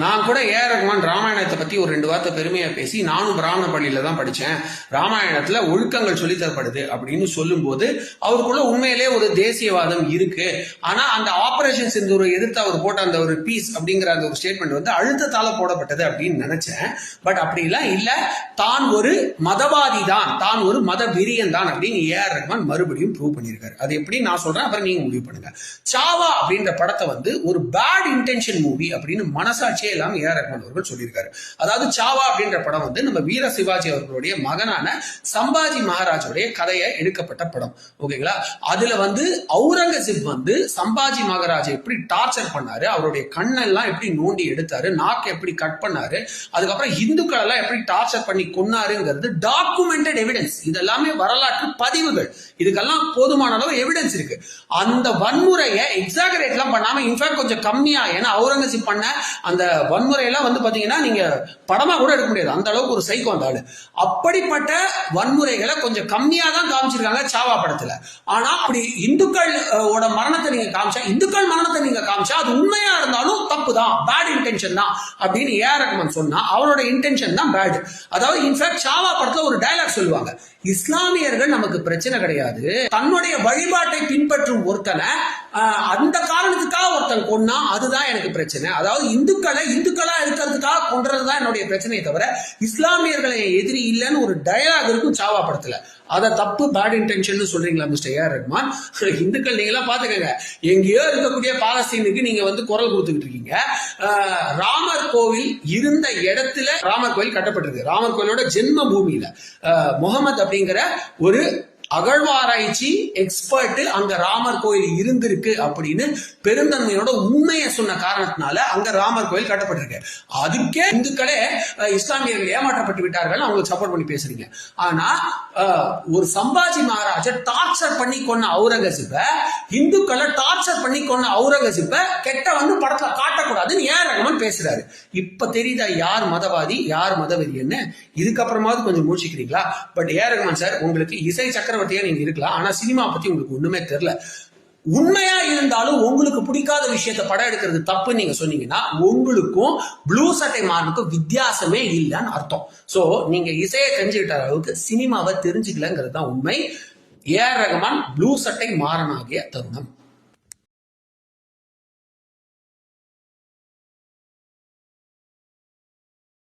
நான் கூட A R ராமாயணத்தை பத்தி ஒரு ரெண்டு வார்த்தை பெருமையா பேசி நானும் பிராமண பள்ளியில தான் படிச்சேன். ராமாயணத்துல ஒழுக்கங்கள் சொல்லித்தரப்படுது அப்படின்னு சொல்லும்போது அவருக்குள்ள உண்மையிலே ஒரு தேசியவாதம் இருக்கு. ஆனா அந்த ஆபரேஷன் சிந்தூரை எதிர்த்து அவர் போட்ட அந்த ஒரு பீஸ் அப்படிங்கிற அந்த ஒரு ஸ்டேட்மெண்ட் வந்து அழுத்தத்தால போடப்பட்டது அப்படின்னு நினைச்சேன். பட் அப்படிலாம் இல்ல. தான் ஒரு மதவாதி தான் தான் ஒரு மத விரியன் தான் அப்படின்னு ஏ ஆர் ரகுமான் மறுபடியும் ப்ரூவ் பண்ணியிருக்காரு. அது எப்படி நான் சொல்றேன்? அப்புறம் நீங்க முடிவு பண்ணுங்க. சாவா அப்படின்ற படத்தை வந்து ஒரு பேட் இன்டென்ஷன் மூவி அப்படின்னு மனசாட்சி இல்லாம ஏ ஆர் ரஹ்மான் அவர்கள் சொல்லியிருக்காரு. அதாவது சாவா அப்படின்ற படம் வந்து நம்ம வீர சிவாஜி அவர்களுடைய மகனான சம்பாஜி மகாராஜோடைய கதையை எடுக்கப்பட்ட படம். ஓகேங்களா அதுல வந்து அவுரங்கசீப் வந்து சம்பாஜி மகாராஜை எப்படி டார்ச்சர் பண்ணாரு அவருடைய கண்ணெல்லாம் எப்படி நோண்டி எடுத்தாரு நாக்கு எப்படி கட் பண்ணாரு அதுக்கப்புறம் இந்துக்கள் எல்லாம் எப்படி டார்ச்சர் பண்ணி கொன்னாருங்கிறது டாக்குமெண்டட் எவிடன்ஸ் இதெல்லாமே வரலாற்று பதிவுகள். இதுக்கெல்லாம் போதுமான அளவு எவிடன்ஸ் இருக்கு. அந்த வன்முறையை எக்ஸாகரேட் எல்லாம் பண்ணாம இன்ஃபேக்ட் கொஞ்சம் கம்மியா ஏன்னா அவுரங்கசீப் பண்ண அந்த வன்முறையெல்லாம் வந்து பாத்தீங்கன்னா நீங்க படமா கூட எடுக்க முடியாது. அந்த அளவுக்கு ஒரு சைக்கோ அந்த ஆள். அப்படிப்பட்ட வன்முறைகளை கொஞ்சம் கம்மியாக தான் காமிச்சிருக்காங்க சாவா படத்துல. ஆனா அப்படி இந்துக்கள் ஓட மரணத்தை நீங்க காமிச்சா இந்துக்கள் மரணத்தை நீங்க காமிச்சா அது உண்மையாக இருந்தால் தப்பு தான் பேட் இன்டென்ஷன் தான் அப்படின்னு ஏஆர் ரஹ்மான் சொன்னா அவரோட இன்டென்ஷன் தான் பேட் அதாவது இன்ஃபேக்ட் சாவா படத்துல ஒரு டயலாக் சொல்லுவாங்க. இஸ்லாமியர்கள் நமக்கு பிரச்சனை கிடையாது. தன்னுடைய வழிபாட்டை பின்பற்றும் ஒருத்தனை அந்த காரணத்துக்காக ஒருத்தன் கொன்னா அதுதான் எனக்கு பிரச்சனை. அதாவது இந்துக்களை இந்துக்களா இருக்கிறதுக்காக கொன்றதுதான் என்னுடைய பிரச்சனையை தவிர இஸ்லாமியர்களை எதிரி இல்லைன்னு ஒரு டயலாக் இருக்கும் சாவா படத்துல. அதை தப்பு பேட் இன்டென்ஷன் சொல்றீங்களா மிஸ்டர் ஏஆர் ரஹ்மான்? இந்துக்கள் நீங்களாம் பாத்துக்கங்க எங்கேயோ இருக்கக்கூடிய பாலஸ்தீனுக்கு நீங்க வந்து குரல் கொடுத்துக்கிட்டு இருக்கீங்க. ராமர் கோவில் இருந்த இடத்துல ராமர் கோவில் கட்டப்பட்டிருக்கு. ராமர் கோவிலோட ஜென்ம பூமியில முகமது அப்படிங்கிற ஒரு அகழ்வாராய்ச்சி எக்ஸ்பர்ட் அங்க ராமர் கோயில் இருந்திருக்கு அப்படின்னு பெருந்தன்மையோட உண்மையை சொன்ன காரணத்தினால அங்க ராமர் கோயில் கட்டப்பட்டிருக்கு. அதுக்கே இந்துக்களே இஸ்லாமியர்கள் ஏமாற்றப்பட்டு விட்டார்கள் அவங்களுக்கு சப்போர்ட் பண்ணி பேசுறீங்க. ஆனா ஒரு சம்பாஜி மகாராஜ டார்ச்சர் பண்ணி கொண்ட அவுரங்கசீப்ப இந்துக்களை டார்ச்சர் பண்ணி கொண்ட அவுரங்கசீப்ப கெட்ட வந்து படத்துல காட்டக்கூடாதுன்னு ஏன் ரகமன் பேசுறாரு. இப்ப தெரியுதா யார் மதவாதி யார் மதவெறியன்னு? இதுக்கப்புறமாவது கொஞ்சம் முடிச்சுக்கிறீங்களா பட் ஏ ரகமன் சார் உங்களுக்கு இசை சக்கரவர்த்தியா நீங்க இருக்கலாம். ஆனா சினிமா பத்தி உங்களுக்கு ஒண்ணுமே தெரியல. உண்மையா இருந்தாலும் உங்களுக்கு பிடிக்காத விஷயத்த படம் எடுக்கிறது தப்புன்னு நீங்க சொன்னீங்கன்னா உங்களுக்கும் ப்ளூ சட்டை மாறனுக்கும் வித்தியாசமே இல்லைன்னு அர்த்தம். சோ நீங்க இசையை தெரிஞ்சுக்கிட்ட அளவுக்கு சினிமாவை தெரிஞ்சுக்கலங்கிறது தான் உண்மை. ஏ ஆர் ப்ளூ சட்டை மாறனாகிய தருணம்.